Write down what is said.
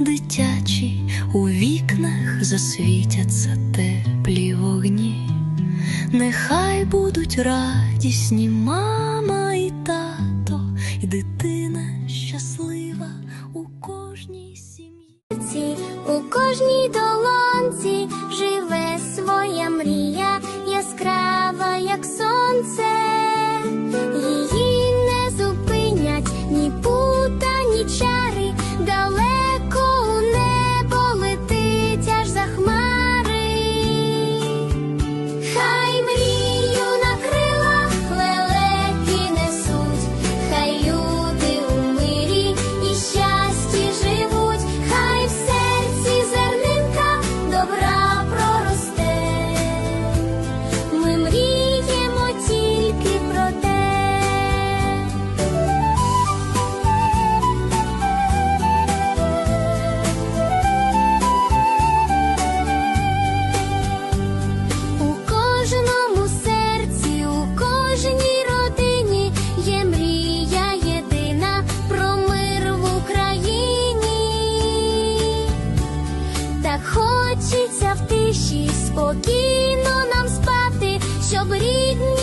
дитячі, у вікнах засвітяться теплі вогні, нехай будуть радісні мама і тато, і дитина щаслива у кожній сім'ї, у кожній долонці живе своя мрія, яскрава, як сонце. в тиші, спокійно нам спати, щоб рідні.